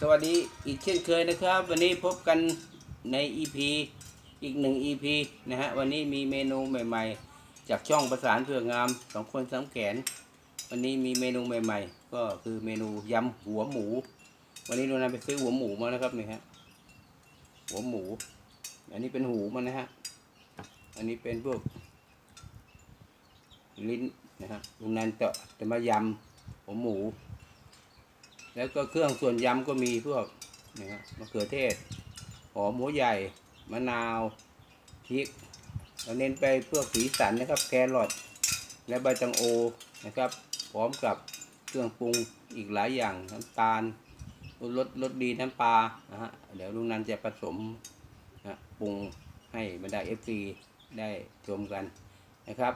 สวัสดีอีกเช่นเคยนะครับ วันนี้พบกันใน EP อีกหนึ่ง EP นะฮะวันนี้มีเมนูใหม่ ๆ จากช่องประสานเพื่องามสองคนสามแขน วันนี้มีเมนูใหม่ ๆ ก็คือเมนูยำหัวหมู วันนี้เรานำไปซื้อหัวหมูมานะครับนี่ฮะหัวหมู อันนี้เป็นหูมันนะฮะอันนี้เป็นพวกลิ้นนะฮะลุงนันจะจะมายำหัวหมู แล้วก็เครื่องส่วนยำก็มีพวกนี่ฮะมะเขือเทศ หอมหัวใหญ่ มะนาวพริกเราเน้นไปเพื่อสีสันนะครับ แครอทและใบตังโอนะครับ พร้อมกับเครื่องปรุงอีกหลายอย่างน้ำตาลรสรสดีน้ำปลานะฮะเดี๋ยวลุงนันจะผสมนะปรุงให้บรรดาเอฟซีได้ชมกันนะครับ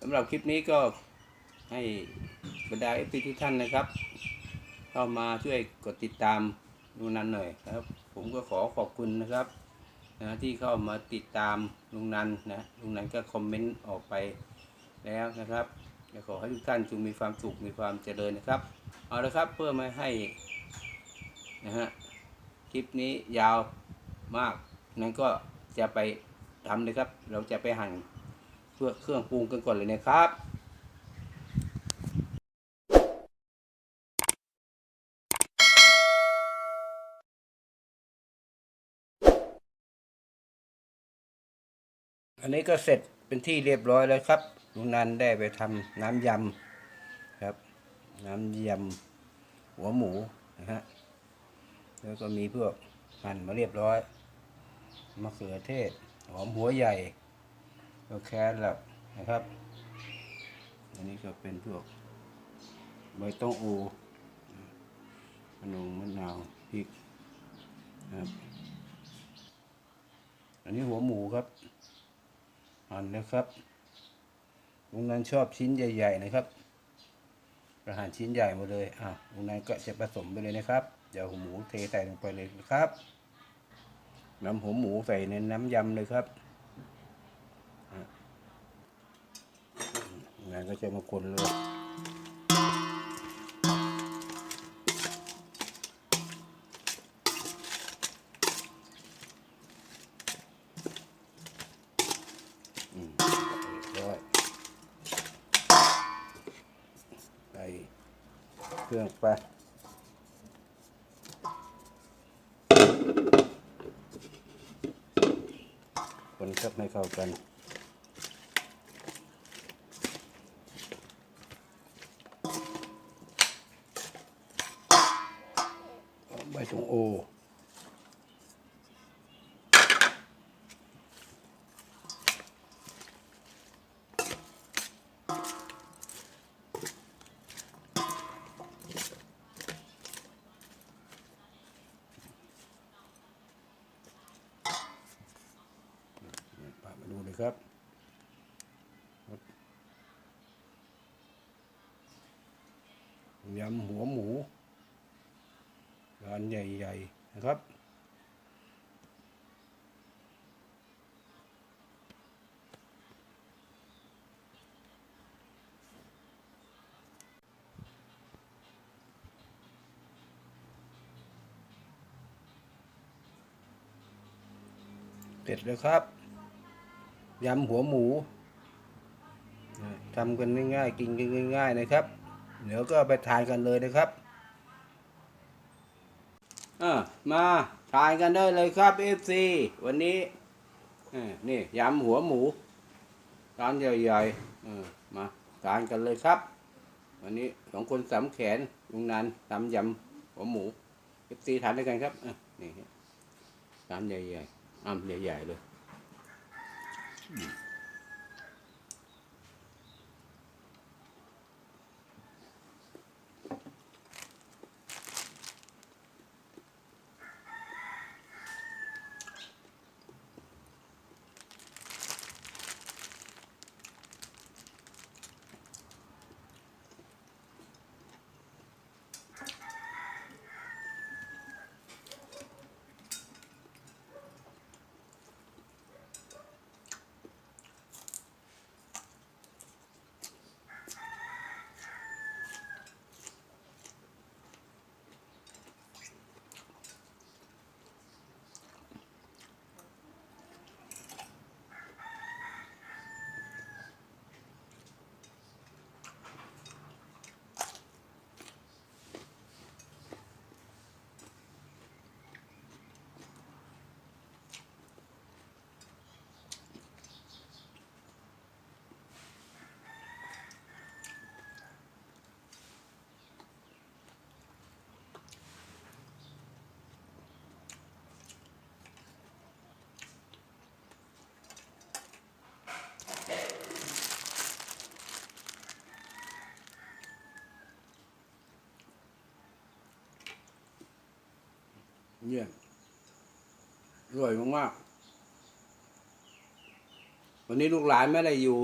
สำหรับคลิปนี้ก็ให้บรรดาเอฟซีทุกท่านนะครับ เข้ามาช่วยกดติดตามลุงนันหน่อยครับ ผมก็ขอขอบคุณนะครับนะที่เข้ามาติดตามลุงนันนะลุงนันก็คอมเมนต์ออกไปแล้วนะครับขอให้ทุกท่านจงมีความสุขมีความเจริญนะครับ เอาละครับเพื่อไม่ให้นะฮะคลิปนี้ยาวมากนั้นก็จะไปทำเลยครับ เราจะไปหั่นเพื่อเครื่องปรุงกันก่อนเลยนะครับ อันนี้ก็เสร็จเป็นที่เรียบร้อยแล้วครับลุงนันได้ไปทำน้ำยำครับ น้ำยำหัวหมูนะฮะแล้วก็มีพวกหั่นมาเรียบร้อยมะเขือเทศหอมหัวใหญ่แล้วแครอทนะครับ อันนี้ก็เป็นพวกใบต้องอูมะนงมะนาวพริกครับ อันนี้หัวหมูครับ หั่นนะครับลุงนันชอบชิ้นใหญ่ ๆ นะครับประหารชิ้นใหญ่หมดเลยอะลุงนันก็จะผสมไปเลยนะครับเดี๋ยวหัวหมูเทใส่ลงไปเลยนะครับน้ำหัวหมูใส่ในน้ำยำเลยครับลุงนันก็จะมาคนเลย เครื่องไปคนครับให้เข้ากันใบถุงโอ พามาดูเลยครับครับ ยำหัวหมูร้านใหญ่ ๆ นะครับ เสร็จแล้วครับ ยำหัวหมูทำกันง่ายๆ กินกันง่าย ๆ นะครับ เดี๋ยวก็ไปทานกันเลยนะครับอ่ามาทานกันได้เลยครับ FC วันนี้นี่ยำหัวหมูร้านใหญ่ๆเออมาทานกันเลยครับ วันนี้สองคนสามแขนลุงนันทำยำหัวหมู FC ทานด้วยกันครับนี่ร้านใหญ่ๆอ้ำใหญ่ๆเลยอ เยี่ยอร่อยมากๆวันนี้ลูกหลานไม่ได้อยู่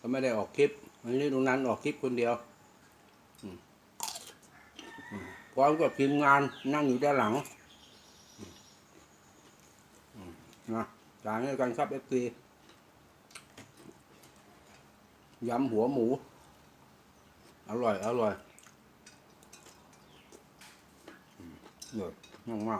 ก็ไม่ได้ออกคลิป วันนี้ลุงนันออกคลิปคนเดียวพร้อมกับทีมงานนั่งอยู่ด้านหลังนะจานนี้กันครับเอฟซียำหัวหมู อร่อย อร่อย อืมอ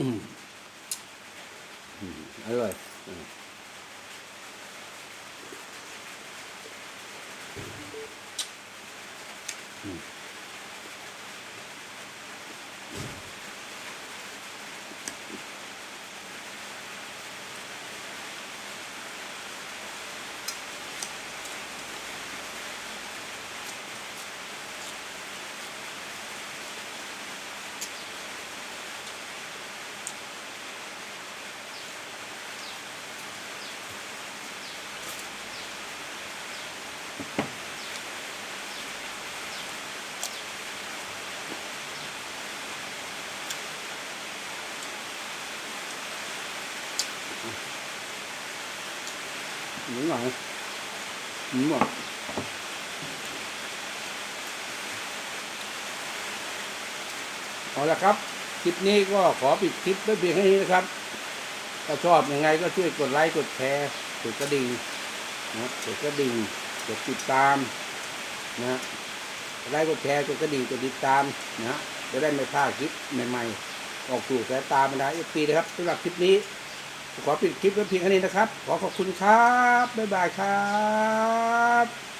ร่อยมากมากอืมอืมอร่อยอืม อืมหมูหน่อยหมูหน่อยเอาละครับ คลิปนี้ก็ขอปิดคลิปไว้เพียงแค่นี้นะครับ ถ้าชอบยังไงก็ช่วยกดไลค์ กดแชร์ กดกระดิ่งนะกดกระดิ่ง กดติดตามนะกดไลค์กดแชร์กดกระดิ่งกดติดตามนะจะได้ไม่พลาดคลิปใหม่ๆ ออกสู่สายตาบรรดาเอฟซีนะครับสำหรับคลิปนี้ ขอปิดคลิปไว้เพียงแค่นี้นะครับ ขอขอบคุณครับ บ๊ายบายครับ